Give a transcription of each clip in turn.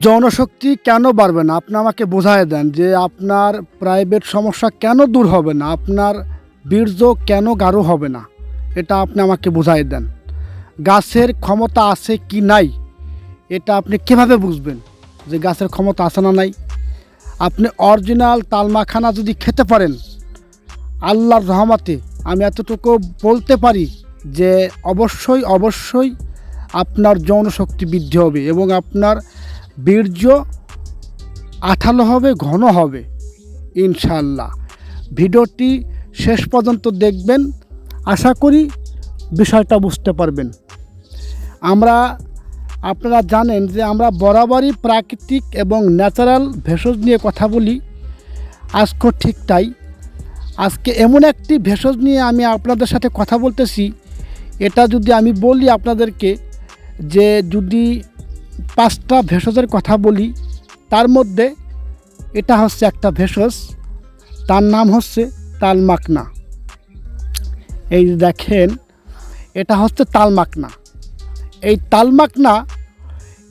জনশক্তি কেন বাড়বে না? আপনি আমাকে বোঝায় দেন যে আপনার প্রাইভেট সমস্যা কেন দূর হবে না? আপনার বীর্য কেন গাঢ় হবে না? এটা আপনি আমাকে বোঝায় দেন। গাছের ক্ষমতা আছে কি নাই? এটা আপনি কীভাবে বুঝবেন যে গাছের ক্ষমতা আছে না নাই? আপনি অরিজিনাল তালমাখানা যদি খেতে পারেন, আল্লাহর রহমাতে আমি এতটুকু বলতে পারি যে অবশ্যই অবশ্যই আপনার যৌনশক্তি বৃদ্ধি হবে এবং আপনার বীর্য আঠালো হবে, ঘন হবে ইনশাল্লাহ ভিডিওটি শেষ পর্যন্ত দেখবেন। আশা করি বিষয়টা বুঝতে পারবেন। আমরা, আপনারা জানেন যে আমরা বরাবরই প্রাকৃতিক এবং ন্যাচারাল ভেষজ নিয়ে কথা বলি। আজকেও ঠিক তাই। আজকে এমন একটি ভেষজ নিয়ে আমি আপনাদের সাথে কথা বলতেছি। এটা যদি আমি বলি আপনাদেরকে যে যদি পাঁচটা ভেষজের কথা বলি, তার মধ্যে এটা হচ্ছে একটা ভেষজ, তার নাম হচ্ছে তালমাকনা। এই দেখেন, এটা হচ্ছে তালমাকনা। এই তালমাকনা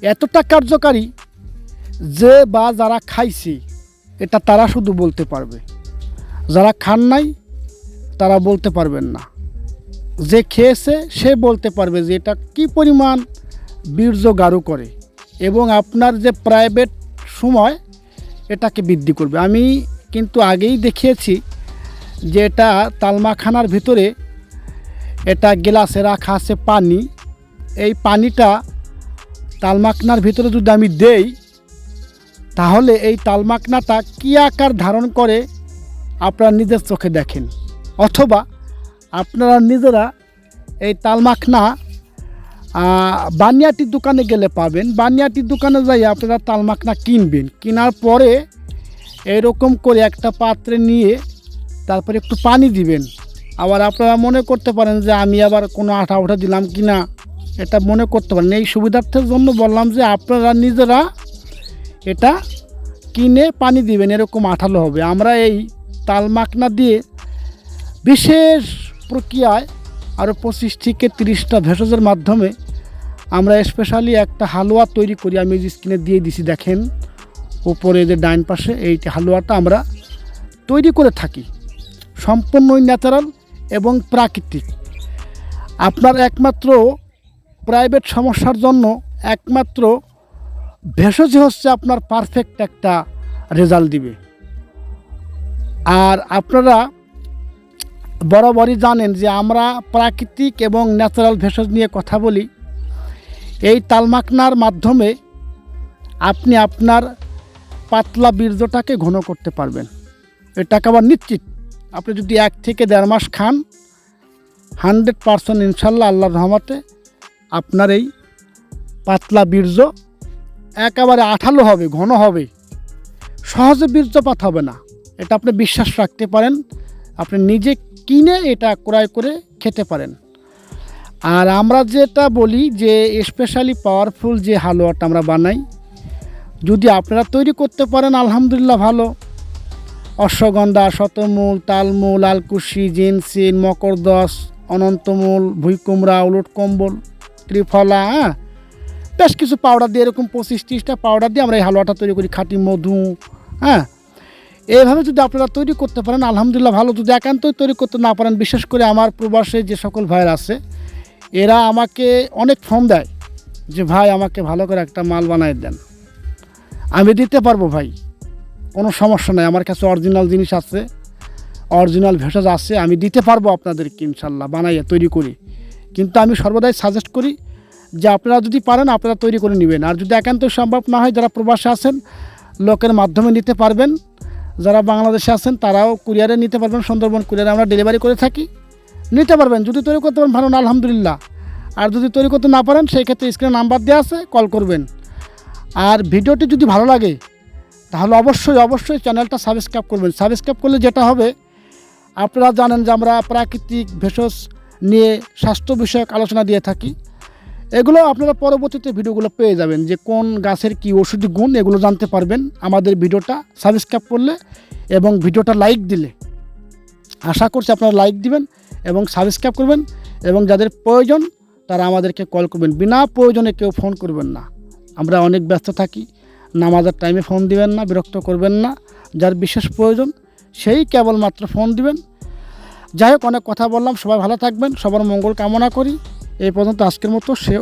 এতটা কার্যকারী যে বা যারা খাইছে, এটা তারা শুধু বলতে পারবে। যারা খান নাই, তারা বলতে পারবেন না। যে খেয়েছে, সে বলতে পারবে যে এটা কি পরিমাণ বীর্য গাঢ় করে। এবং আপনার যে প্রাইভেট সময়, এটাকে বৃদ্ধি করবে। আমি কিন্তু আগেই দেখিয়েছি যে এটা তালমাখানার ভিতরে এটা গ্লাসে রাখা আছে পানি। এই পানিটা তালমাকনার ভিতরে যদি আমি দেই, তাহলে এই তালমাকনাটা কী আকার ধারণ করে আপনারা নিজের চোখে দেখেন? অথবা আপনারা নিজেরা এই তালমাখনা বানিয়াটির দোকানে গেলে পাবেন। বানিয়াটির দোকানে যাই আপনারা তালমাখনা কিনবেন। কেনার পরে এরকম করে একটা পাত্রে নিয়ে তারপরে একটু পানি দিবেন। আবার আপনারা মনে করতে পারেন যে আমি আবার কোনো আঠা উঠা দিলাম কি না এটা মনে করতে পারেন। এই সুবিধার্থের জন্য বললাম যে আপনারা নিজেরা এটা কিনে পানি দিবেন, এরকম আঠালো হবে। আমরা এই তালমাকনা দিয়ে বিশেষ প্রক্রিয়ায় আরও পঁচিশ থেকে তিরিশটা ভেষজের মাধ্যমে আমরা স্পেশালি একটা হালুয়া তৈরি করি। আমি স্ক্রিনে দিয়ে দিছি, দেখেন। উপরে যে ডাইন পাশে এই হালুয়াটা আমরা তৈরি করে থাকি। সম্পূর্ণই ন্যাচারাল এবং প্রাকৃতিক। আপনার একমাত্র প্রাইভেট সমস্যার জন্য একমাত্র ভেষজ হচ্ছে আপনার পারফেক্ট একটা রেজাল্ট দিবে। আর আপনারা বরাবরই জানেন যে আমরা প্রাকৃতিক এবং ন্যাচারাল ভেষজ নিয়ে কথা বলি। এই তালমাকনার মাধ্যমে আপনি আপনার পাতলা বীর্যটাকে ঘন করতে পারবেন। এটাকে আবার নিশ্চিত। আপনি যদি এক থেকে দেড় মাস খান, হান্ড্রেড পারসেন্ট ইনশাল্লাহ আল্লাহর রহমতে আপনার এই পাতলা বীর্য একেবারে আঠালো হবে, ঘন হবে। সহজে বীর্যপাত হবে না। এটা আপনি বিশ্বাস রাখতে পারেন। আপনি নিজে কিনে এটা ক্রয় করে খেতে পারেন। আর আমরা যেটা বলি যে স্পেশালি পাওয়ারফুল যে হালুয়াটা আমরা বানাই, যদি আপনারা তৈরি করতে পারেন, আলহামদুলিল্লাহ ভালো। অশ্বগন্ধা, শতমূল, তালমূল, আলকুশি, জিনসিন মকরদস অনন্তমূল ভুইকুমড়া উলট কম্বল, ত্রিফলা হ্যাঁ? বেশ কিছু পাউডার দিয়ে, এরকম পঁচিশ ত্রিশটা পাউডার দিয়ে আমরা এই হালুয়াটা তৈরি করি। খাঁটি মধু হ্যাঁ? এইভাবে যদি আপনারা তৈরি করতে পারেন, আলহামদুলিল্লাহ ভালো। যদি একান্তই তৈরি করতে না পারেন, বিশেষ করে আমার প্রবাসে যে সকল ভাইয়ের আছে, এরা আমাকে অনেক ফোন দেয় যে, ভাই, আমাকে ভালো করে একটা মাল বানায় দেন। আমি দিতে পারব, ভাই। কোনো সমস্যা নাই। আমার কাছে অরিজিনাল জিনিস আছে, অরিজিনাল ভেষজ আছে, আমি দিতে পারব আপনাদেরকে, ইনশাল্লাহ, বানাইয়া, তৈরি করি। কিন্তু আমি সর্বদাই সাজেস্ট করি যে, আপনারা যদি পারেন, আপনারা তৈরি করে নেবেন। আর যদি একান্ত সম্ভব না হয়, যারা প্রবাসে আছেন, লোকের মাধ্যমে নিতে পারবেন। যারা বাংলাদেশে আছেন, তারাও কুরিয়ারে নিতে পারবেন, সুন্দরবন কুরিয়ারে আমরা ডেলিভারি করে থাকি। নিতে পারবেন, যদি তৈরি করতে পারেন, ভালো না, আলহামদুলিল্লাহ। আর যদি তৈরি করতে না পারেন সেই ক্ষেত্রে স্ক্রিনে নাম্বার দেওয়া আছে কল করবেন। আর ভিডিওটি যদি ভালো লাগে, তাহলে অবশ্যই অবশ্যই চ্যানেলটা সাবস্ক্রাইব করবেন। সাবস্ক্রাইব করলে যেটা হবে, আপনারা জানেন যে আমরা প্রাকৃতিক ভেষজ নিয়ে স্বাস্থ্য বিষয়ক আলোচনা দিয়ে থাকি। এগুলো আপনারা পরবর্তীতে ভিডিওগুলো পেয়ে যাবেন যে কোন গাছের কি ওষুধি গুণ, এগুলো জানতে পারবেন। আমাদের ভিডিওটা সাবস্ক্রাইব করলে এবং ভিডিওটা লাইক দিলে। আশা করছি আপনারা লাইক দিবেন এবং সাবস্ক্রাইব করবেন এবং যাদের প্রয়োজন তারা আমাদেরকে কল করবেন। বিনা প্রয়োজনে কেউ ফোন করবেন না। আমরা অনেক ব্যস্ত থাকি, নামাজের টাইমে ফোন দিবেন না, বিরক্ত করবেন না। যার বিশেষ প্রয়োজন সেই কেবলমাত্র ফোন দিবেন। যাই হোক, অনেক কথা বললাম। সবাই ভালো থাকবেন। সবার মঙ্গল কামনা করি। এই পর্যন্ত আজকের মতো সে